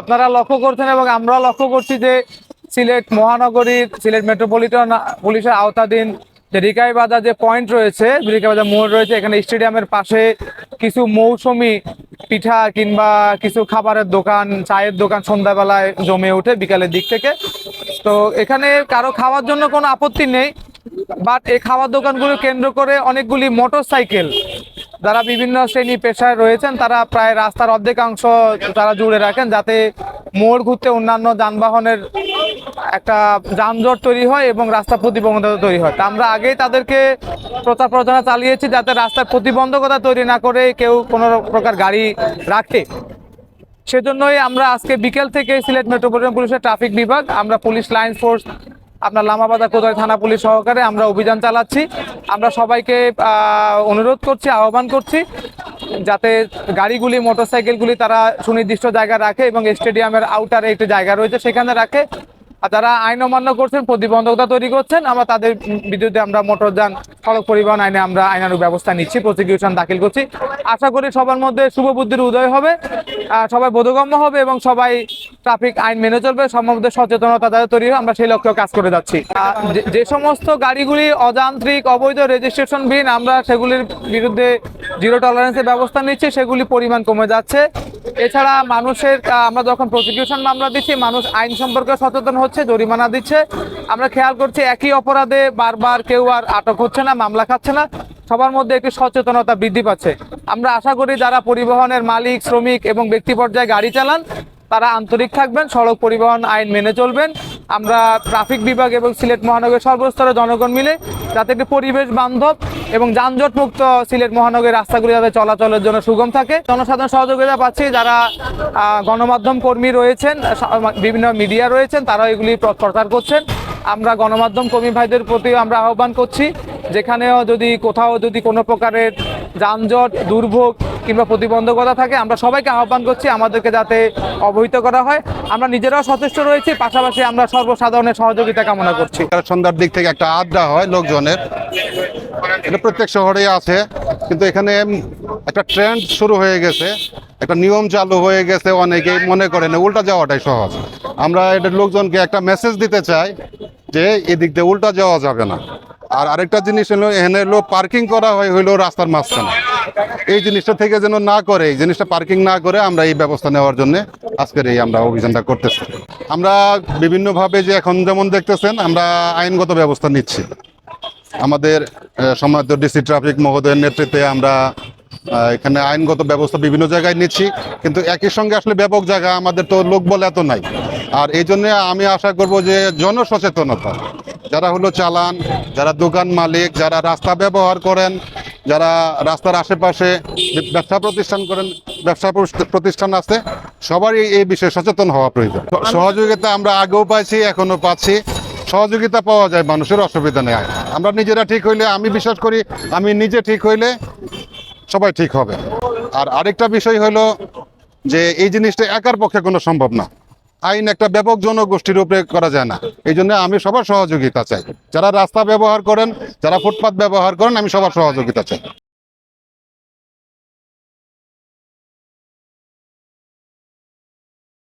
আপনারা লক্ষ্য করছেন এবং আমরা লক্ষ্য করছি যে সিলেট মহানগরীর, সিলেট মেট্রোপলিটন, পুলিশের আওতাধীন যে রিকাই বাজার যে পয়েন্ট রয়েছে রিকাই বাজার মোড় রয়েছে, এখানে স্টেডিয়ামের পাশে কিছু মৌসুমি পিঠা কিংবা কিছু খাবারের দোকান, চায়ের দোকান সন্ধ্যাবেলায় জমে ওঠে বিকালের দিক থেকে। তো এখানে কারও খাওয়ার জন্য কোনো আপত্তি নেই বাট এই খাওয়ার দোকানগুলো কেন্দ্র করে অনেকগুলি মোটর সাইকেল যারা বিভিন্ন শ্রেণি পেশায় রয়েছেন, তারা প্রায় রাস্তার অর্ধেকাংশ তারা জুড়ে রাখেন যাতে মোড় ঘুরতে অন্যান্য যানবাহনের একটা যানজট তৈরি হয় এবং রাস্তা প্রতিবন্ধকতা তৈরি হয়। তা আমরা আগেই তাদেরকে প্রচার প্রচারণা চালিয়েছি যাতে রাস্তার প্রতিবন্ধকতা তৈরি না করে কেউ কোনো প্রকার গাড়ি রাখে। সেজন্যই আমরা আজকে বিকেল থেকে সিলেট মেট্রোপলিটন পুলিশের ট্রাফিক বিভাগ, আমরা পুলিশ লাইন ফোর্স আপনার লামাবাদা কোদাই থানা পুলিশ সহকারে আমরা অভিযান চালাচ্ছি। আমরা সবাইকে অনুরোধ করছি, আহ্বান করছি যাতে গাড়িগুলি, মোটরসাইকেলগুলি তারা সুনির্দিষ্ট জায়গায় রাখে এবং স্টেডিয়ামের আউটারে একটি জায়গা রয়েছে, সেখানে রাখে। আর যারা আইন অমান্য করছেন, প্রতিবন্ধকতা তৈরি করছেন, আমরা তাদের বিরুদ্ধে আমরা মোটরযান সড়ক পরিবহন আইনে আমরা আইনানুগ ব্যবস্থা নিচ্ছি প্রসিকিউশন দাখিল করছি। আশা করি সবার মধ্যে শুভ বুদ্ধির উদয় হবে সবাই বোধগম্য হবে এবং সবাই ট্রাফিক আইন মেনে চলবে মধ্যে সচেতনতা যাতে তৈরি হয়, আমরা সেই লক্ষ্যে কাজ করে যাচ্ছি। যে- সমস্ত গাড়িগুলি অযান্ত্রিক, অবৈধ রেজিস্ট্রেশন রেজিস্ট্রেশনবিহীন আমরা সেগুলির বিরুদ্ধে জিরো টলারেন্সের ব্যবস্থা নিচ্ছি, সেগুলি পরিমাণ কমে যাচ্ছে। এছাড়া মানুষের আমরা যখন প্রসিকিউশন মামলা দিচ্ছি, মানুষ আইন সম্পর্কে সচেতন হচ্ছে, জরিমানা দিচ্ছে। আমরা খেয়াল করছি একই অপরাধে বারবার কেউ আর আটক হচ্ছে না, মামলা খাচ্ছে না। সবার মধ্যে একটি সচেতনতা বৃদ্ধি পাচ্ছে। আমরা আশা করি যারা পরিবহনের মালিক, শ্রমিক এবং ব্যক্তি পর্যায়ে গাড়ি চালান, তারা আন্তরিক থাকবেন, সড়ক পরিবহন আইন মেনে চলবেন। আমরা ট্রাফিক বিভাগ এবং সিলেট মহানগরের সর্বস্তরের জনগণ মিলে যাতে একটি পরিবেশ বান্ধব এবং যানজট মুক্ত সিলেট মহানগরের রাস্তাগুলি যাতে চলাচলের জন্য সুগম থাকে। জনসাধারণ সহযোগিতা পাচ্ছি, যারা গণমাধ্যম কর্মী রয়েছেন বিভিন্ন মিডিয়া রয়েছেন তারা এগুলি প্রচার করছেন। আমরা গণমাধ্যম কর্মী ভাইদের প্রতি আমরা আহ্বান করছি, যেখানেও যদি কোথাও যদি কোনো প্রকারের যানজট, দুর্ভোগ কিংবা প্রতিবন্ধকতা থাকে, আমরা সবাইকে আহ্বান করছি আমাদেরকে যাতে অবহিত করা হয়। আমরা নিজেরাও সচেষ্ট রয়েছি, পাশাপাশি আমরা সর্বসাধারণের সহযোগিতা কামনা করছি। সন্ধ্যার দিক থেকে একটা আড্ডা হয় লোকজনের। এটা প্রত্যেক শহরেই আছে, কিন্তু এখানে একটা ট্রেন্ড শুরু হয়ে গেছে, একটা নিয়ম চালু হয়ে গেছে অনেকেই মনে করেন উল্টা যাওয়াটাই সহজ। আমরা এটা লোকজনকে একটা মেসেজ দিতে চাই যে এদিক দিয়ে উল্টা যাওয়া যাবে না। আর আরেকটা জিনিস হলো, এখানে হলো পার্কিং করা হয় হইল রাস্তার মাঝখানে। এই জিনিসটা থেকে যেন না করে, এই জিনিসটা পার্কিং না করে আমরা এই ব্যবস্থা নেওয়ার জন্য আজকের এই আমরা অভিযানটা করতেছি। আমরা বিভিন্নভাবে যে এখন যেমন দেখতেছেন, আমরা আইনগত ব্যবস্থা নিচ্ছি। আমাদের সমাজ ডিসি ট্রাফিক মহোদয়ের নেতৃত্বে আমরা এখানে আইনগত ব্যবস্থা বিভিন্ন জায়গায় নিচ্ছি, কিন্তু একই সঙ্গে আসলে ব্যাপক জায়গা আমাদের তো লোক বলে এত নাই। আর এই জন্য আমি আশা করব যে জনসচেতনতা, যারা হলো চালান, যারা দোকান মালিক, যারা রাস্তা ব্যবহার করেন যারা রাস্তার আশেপাশে ব্যবসা প্রতিষ্ঠান করেন, ব্যবসা প্রতিষ্ঠান আছে, সবারই এই বিষয়ে সচেতন হওয়া প্রয়োজন। সহযোগিতা আমরা আগেও পাইছি এখনও পাচ্ছি। সহযোগিতা পাওয়া যায়, মানুষের অসুবিধা নেই। আমরা নিজেরা ঠিক হইলে, আমি বিশ্বাস করি, আমি নিজে ঠিক হইলে সবাই ঠিক হবে। আর আরেকটা বিষয় হলো যে, এই জিনিসটা একার পক্ষে কোনো সম্ভব না। আইন একটা ব্যাপক জনগোষ্ঠীর উপরে করা যায় না। এই জন্য আমি সবার সহযোগিতা চাই। যারা রাস্তা ব্যবহার করেন, যারা ফুটপাত ব্যবহার করেন, আমি সবার সহযোগিতা চাই।